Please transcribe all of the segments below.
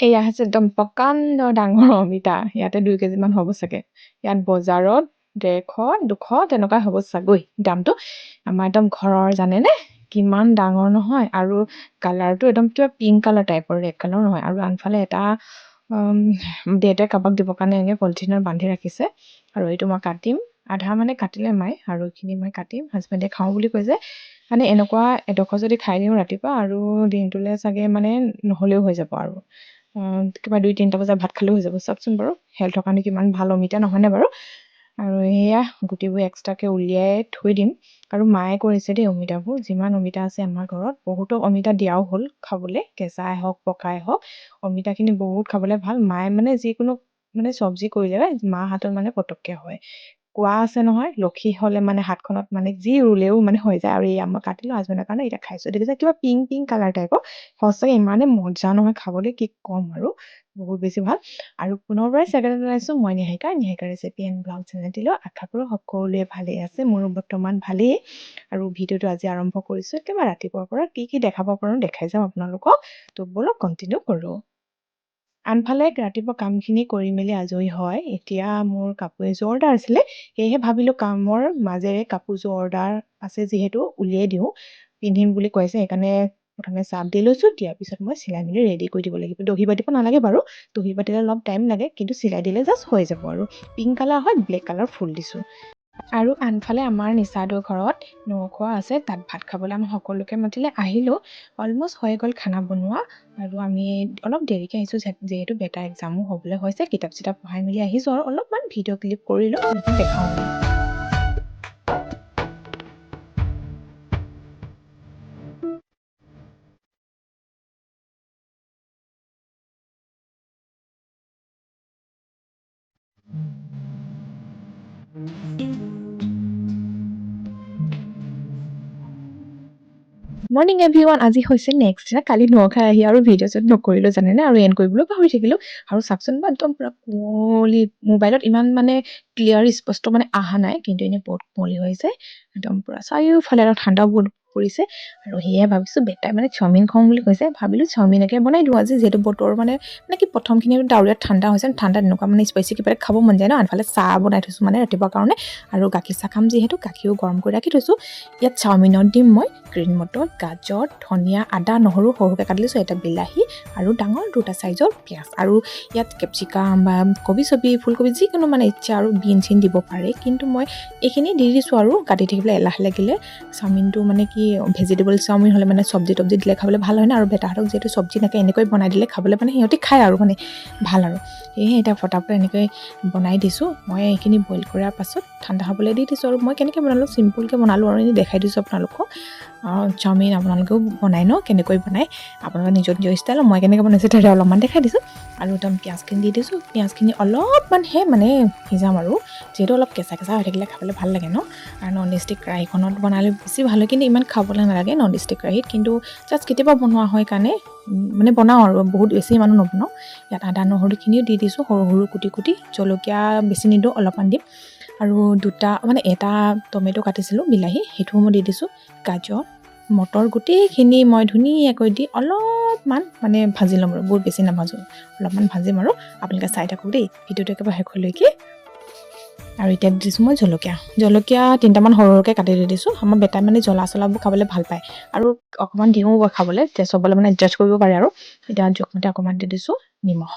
এয়া হৈছে একদম প্ৰকাণ্ড ডাঙৰ অমিতা ইয়াতে দুই কেজিমান হ'ব চাগে। ইয়াত বজাৰত ডেৰশ দুশ তেনেকুৱা হ'ব চাগৈ। দামটো আমাৰ একদম ঘৰৰ জানেনে? কিমান ডাঙৰ নহয়। আৰু কালাৰটো একদম কিবা পিংক কালাৰ টাইপৰ ৰেড কালাৰ নহয়। আৰু আনফালে এটা দেউতাই কাৰোবাক দিবৰ কাৰণে এনেকৈ পলিথিনত বান্ধি ৰাখিছে। আৰু এইটো মই কাটিম। আধা মানে কাটিলে মায়ে আৰু এইখিনি মই কাটিম। হাজবেণ্ডে খাওঁ বুলি কৈছে। মানে এনেকুৱা এডোখৰ যদি খাই দিওঁ ৰাতিপুৱা আৰু দিনটোলৈ চাগে মানে নহ'লেও হৈ যাব আৰু। কিবা দুই তিনিটা বজাত ভাত খালেও হৈ যাব চাওকচোন বাৰু। হেল্থৰ কাৰণে কিমান ভাল অমিতা নহয়নে বাৰু? আৰু সেয়া গুটিবোৰ এক্সট্ৰাকৈ উলিয়াই থৈ দিম। আৰু মায়ে কৰিছে দেই অমিতাবোৰ যিমান অমিতা আছে আমাৰ ঘৰত বহুতো অমিতা দিয়াও হ'ল খাবলৈ কেঁচাই হওক পকাই হওক। অমিতাখিনি বহুত খাবলৈ ভাল। মায়ে মানে যিকোনো মানে চব্জি কৰিলে মাৰ হাতত মানে পটককৈ হয়। কোৱা আছে নহয় লক্ষী হ'লে মানে হাতখনত মানে যি ৰুলেও মানে হৈ যায় আৰু এই মই কাটিলোঁ হাজবেণ্ডৰ কাৰণে এতিয়া খাইছোঁ। দেখিছে কিবা পিংক পিংক কালাৰ টাইপৰ সঁচাকৈ ইমানে মজা নহয় খাবলৈ কি ক'ম আৰু বহুত বেছি ভাল। আৰু পুনৰ পৰাই চেকেণ্ড জনাইছোঁ মই Niharika Niharika recipe and blog চেনেলটিলৈ আশা কৰোঁ সকলোৱে ভালেই আছে মোৰো বৰ্তমান ভালেই। আৰু ভিডিঅ'টো আজি আৰম্ভ কৰিছোঁ একেবাৰে ৰাতিপুৱাৰ পৰা কি কি দেখাব পাৰোঁ দেখাই যাম আপোনালোকক। তো ব'লক কণ্টিনিউ কৰোঁ। আনফালে ৰাতিপুৱা কামখিনি কৰি মেলি আজৰি হয়। এতিয়া মোৰ কাপোৰ এযোৰ অৰ্ডাৰ আছিলে সেয়েহে ভাবিলোঁ কামৰ মাজেৰে কাপোৰযোৰ অৰ্ডাৰ আছে যিহেতু উলিয়াই দিওঁ পিন্ধিম বুলি কৈছে। সেইকাৰণে প্ৰথমে চাৰ্ফ দি লৈছোঁ দিয়াৰ পিছত মই চিলাই মেলি ৰেডি কৰি দিব লাগিব। দহি বাতিব নালাগে বাৰু দহি বাতিলে অলপ টাইম লাগে কিন্তু চিলাই দিলে জাষ্ট হৈ যাব আৰু। পিংক কালাৰ হয় ব্লেক কালাৰ ফুল দিছোঁ। আৰু আনফালে আমাৰ নিচাদৰ ঘৰত নখোৱা আছে তাত ভাত খাবলৈ আমি সকলোকে মাতিলে আহিলোঁ। অলমষ্ট হৈ গ'ল খানা বনোৱা আৰু আমি অলপ দেৰিকৈ আহিছোঁ যিহেতু বেটা এক্সামো হ'বলৈ হৈছে কিতাপ চিতাপ পঢ়াই মেলি আহিছোঁ আৰু অলপমান ভিডিঅ' ক্লিপ কৰিলোঁ দেখাওঁ মৰ্ণিং এভৰিৱান আজি হৈছে নেক্সট দিনা কালি খাই আহি আৰু ভিডিঅ' চিডিঅ' নকৰিলোঁ জানেনে? আৰু এণ্ড কৰিবলৈ পাহৰি থাকিলোঁ। আৰু চাওকচোন বা একদম পূৰা কুঁৱলী মোবাইলত ইমান মানে ক্লিয়াৰ স্পষ্ট মানে অহা নাই কিন্তু এনেই বহুত কুঁৱলী হৈছে একদম পূৰা চাৰিওফালে আৰু ঠাণ্ডাও বহুত পৰিছে আৰু সেয়ে ভাবিছোঁ বেটাই মানে চাওমিন খাওঁ বুলি কৈছে। ভাবিলোঁ চাওমিনকে বনাই দিওঁ আজি, যিহেতু বতৰ মানে মানে কি প্ৰথমখিনি ডাৱৰীয়াত ঠাণ্ডা হৈছে, ঠাণ্ডাত এনেকুৱা মানে স্পাইচি কিবা খাব মন যায় ন। আনফালে চাহ বনাই থৈছোঁ মানে ৰাতিপুৱাৰ কাৰণে। আৰু গাখীৰ চাহ খাম যিহেতু, গাখীৰো গৰম কৰি ৰাখি থৈছোঁ। ইয়াত চাওমিনত দিম মই গ্ৰীণ মটৰ, গাজৰ, ধনিয়া, আদা, নহৰু, সৰুকৈ কাটি লৈছোঁ, এটা বিলাহী আৰু ডাঙৰ দুটা চাইজৰ পিঁয়াজ। আৰু ইয়াত কেপচিকাম বা কবি চবি ফুলকবি যিকোনো মানে ইচ্ছা আৰু বিন চিন দিব পাৰে। কিন্তু মই এইখিনি দি দিছোঁ আৰু কাটি থাকিবলৈ এলাহ লাগিলে। চাওমিনটো মানে কি ভেজিটেবল চাওমিন হ'লে মানে চব্জি তব্জি দিলে খাবলৈ ভাল হয় ন। আৰু বেটাহঁতক যিহেতু চব্জি নাকে এনেকৈ বনাই দিলে খাবলৈ মানে সিহঁতি খায় আৰু মানে ভাল আৰু। সেয়েহে এতিয়া ফটাফট এনেকৈ বনাই দিছোঁ। মই এইখিনি বইল কৰাৰ পাছত ঠাণ্ডা হ'বলৈ দি দিছোঁ আৰু মই কেনেকৈ বনালোঁ চিম্পুলকৈ বনালোঁ আৰু এনেই দেখাই দিছোঁ আপোনালোকক। চাওমিন আপোনালোকেও বনাই ন কেনেকৈ বনায় আপোনালোকে নিজৰ নিজৰ ষ্টাইল মই কেনেকৈ বনাইছোঁ তাতে অলপমান দেখাই দিছোঁ। আৰু একদম পিঁয়াজখিনি দি দিছোঁ পিঁয়াজখিনি অলপমানহে মানে সিজাম আৰু যিহেতু অলপ কেঁচা কেঁচা হৈ থাকিলে খাবলৈ ভাল লাগে ন। আৰু নন ষ্টিক কেৰাহীখনত বনালে বেছি ভাল হয় কিন্তু ইমান খাবলৈ নালাগে নন ষ্টিক কেৰাহীত কিন্তু জাষ্ট কেতিয়াবা বনোৱা হয় কাৰণে মানে বনাওঁ আৰু বহুত বেছি মানুহ নবনাওঁ। ইয়াত আদা নহৰুখিনিও দি দিছোঁ সৰু সৰু কুটি কুটি জলকীয়া বেছি নিদিওঁ অলপমান দিম। আৰু দুটা মানে এটা টমেট' কাটিছিলোঁ বিলাহী সেইটোও মই দি দিছোঁ গাজৰ মটৰ গোটেইখিনি মই ধুনীয়াকৈ দি অলপমান মানে ভাজি ল'ম আৰু বহুত বেছি নাভাজোঁ অলপমান ভাজিম আৰু। আপোনালোকে চাই থাকক দেই ভিডিঅ'টো একেবাৰে শেষলৈকে আৰু এতিয়া দিছোঁ মই জলকীয়া। জলকীয়া তিনিটামান সৰু সৰুকৈ কাটি দি দিছোঁ। আমাৰ বেটাই মানে জ্বলা চলাবোৰ খাবলৈ ভাল পায়। আৰু অকণমান দিওঁ খাবলৈ চবলৈ মানে এডজাষ্ট কৰিব পাৰে আৰু। এতিয়া জোখমতে অকণমান দি দিছোঁ নিমখ।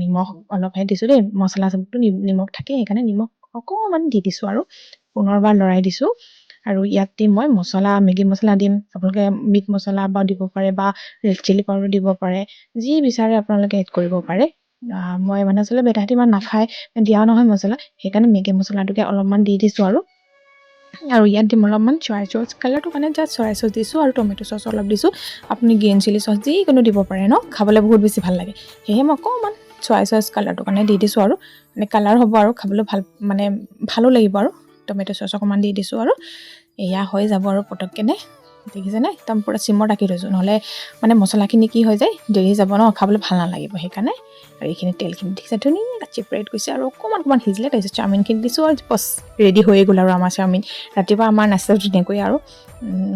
নিমখ অলপহে দিছোঁ দেই মছলা চবতো নিমখ থাকে সেইকাৰণে নিমখ অকণমান দি দিছোঁ আৰু। পুনৰবাৰ লৰাই দিছোঁ। আৰু ইয়াত দিম মই মছলা মেগী মছলা দিম আপোনালোকে মিট মছলা বা দিব পাৰে বা ৰেড চিলি পাউডাৰ দিব পাৰে যি বিচাৰে আপোনালোকে এড কৰিব পাৰে। মই মানে আচলতে বেটাহঁতে ইমান নাখায় দিয়া নহয় মছলা সেইকাৰণে মেগী মছলাটোকে অলপমান দি দিছোঁ আৰু। আৰু ইয়াত দিম অলপমান চৰাই চচ কালাৰটো কাৰণে জাষ্ট চৰাই চচ দিছোঁ আৰু টমেট' চচ অলপ দিছোঁ। আপুনি গ্ৰীণ চিলি চচ যিকোনো দিব পাৰে ন খাবলৈ বহুত বেছি ভাল লাগে। সেয়েহে মই অকণমান চৰাই চচ কালাৰটোৰ কাৰণে দি দিছোঁ আৰু মানে কালাৰ হ'ব আৰু খাবলৈ ভাল মানে ভালো লাগিব আৰু। টমেট' চচ অকণমান দি দিছোঁ আৰু এয়া হৈ যাব আৰু পটককেনে। দেখিছেনে একদম পূৰা চিমত ৰাখি থৈছোঁ। নহ'লে মানে মছলাখিনি কি হৈ যায় দেৰি যাব ন খাবলৈ ভাল নালাগিব সেইকাৰণে। আৰু এইখিনি তেলখিনি দেখিছে ধুনীয়াকৈ চেপাৰেট কৰিছে আৰু অকণমান অকণমান সিজিলে তাৰপিছত চাওমিনখিনি দিছোঁ আৰু বছ ৰেডি হৈয়ে গ'ল আৰু আমাৰ চাওমিন। ৰাতিপুৱা আমাৰ নাস্তাটো ধুনীয়াকৈ আৰু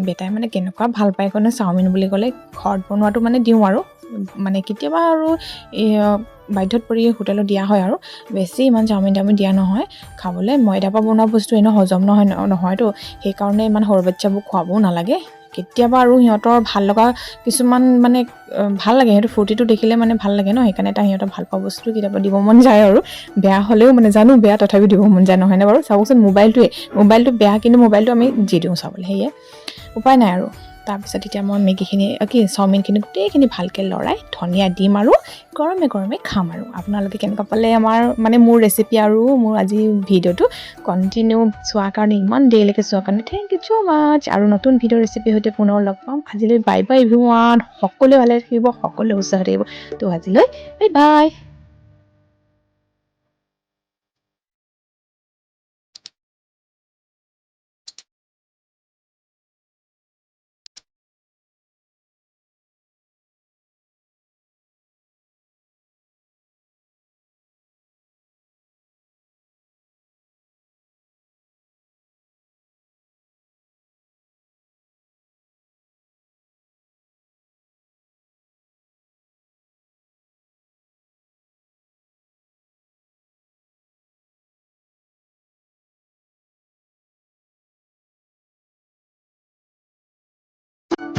বেটাই মানে কেনেকুৱা ভাল পায় কাৰণে চাওমিন বুলি ক'লে ঘৰত বনোৱাটো মানে দিওঁ আৰু। মানে কেতিয়াবা আৰু বাধ্যত পৰি হোটেলত দিয়া হয় আৰু। বেছি ইমান চাওমিন টাওমিন দিয়া নহয়। খাবলৈ ময়দাৰ পৰা বনোৱা বস্তু এনেও হজম নহয় নহয়তো। সেইকাৰণে ইমান সৰু বাচ্ছাবোৰ খুৱাবও নালাগে। কেতিয়াবা আৰু সিহঁতৰ ভালো লগা কিছুমান মানে ভালো লাগে। সিহঁতৰ ফূৰ্তিটো দেখিলে মানে ভালো লাগে ন, সেইকাৰণে এটা সিহঁতৰ ভালো পোৱা বস্তু কেতিয়াবা দিব মন যায় আৰু। বেয়া হ'লেও মানে জানো, বেয়া তথাপিও দিব মন যায়, নহয়নে বাৰু? চাবচোন মোবাইলটোৱে, মোবাইলটো বেয়া, কিন্তু মোবাইলটো আমি দি দিওঁ চাবলৈ, সেয়ে। উপায় নাই আৰু। তাৰপিছত এতিয়া মই মেগীখিনি কি চাওমিনখিনি গোটেইখিনি ভালকৈ লৰাই ধনিয়া দিম আৰু গৰমে গৰমে খাম আৰু। আপোনালোকে কেনেকুৱা পালে আমাৰ মানে মোৰ ৰেচিপি আৰু মোৰ আজি ভিডিঅ'টো কণ্টিনিউ চোৱাৰ কাৰণে ইমান দেৰিলৈকে চোৱাৰ কাৰণে। থেংক ইউ ছ' মাছ আৰু নতুন ভিডিঅ' ৰেচিপিৰ সৈতে পুনৰ লগ পাম। আজিলৈ বাই বাই এভৰিৱান সকলোৱে ভালে থাকিব সকলোৱে উৎসাহ থাকিব। ত' আজিলৈ বাই বাই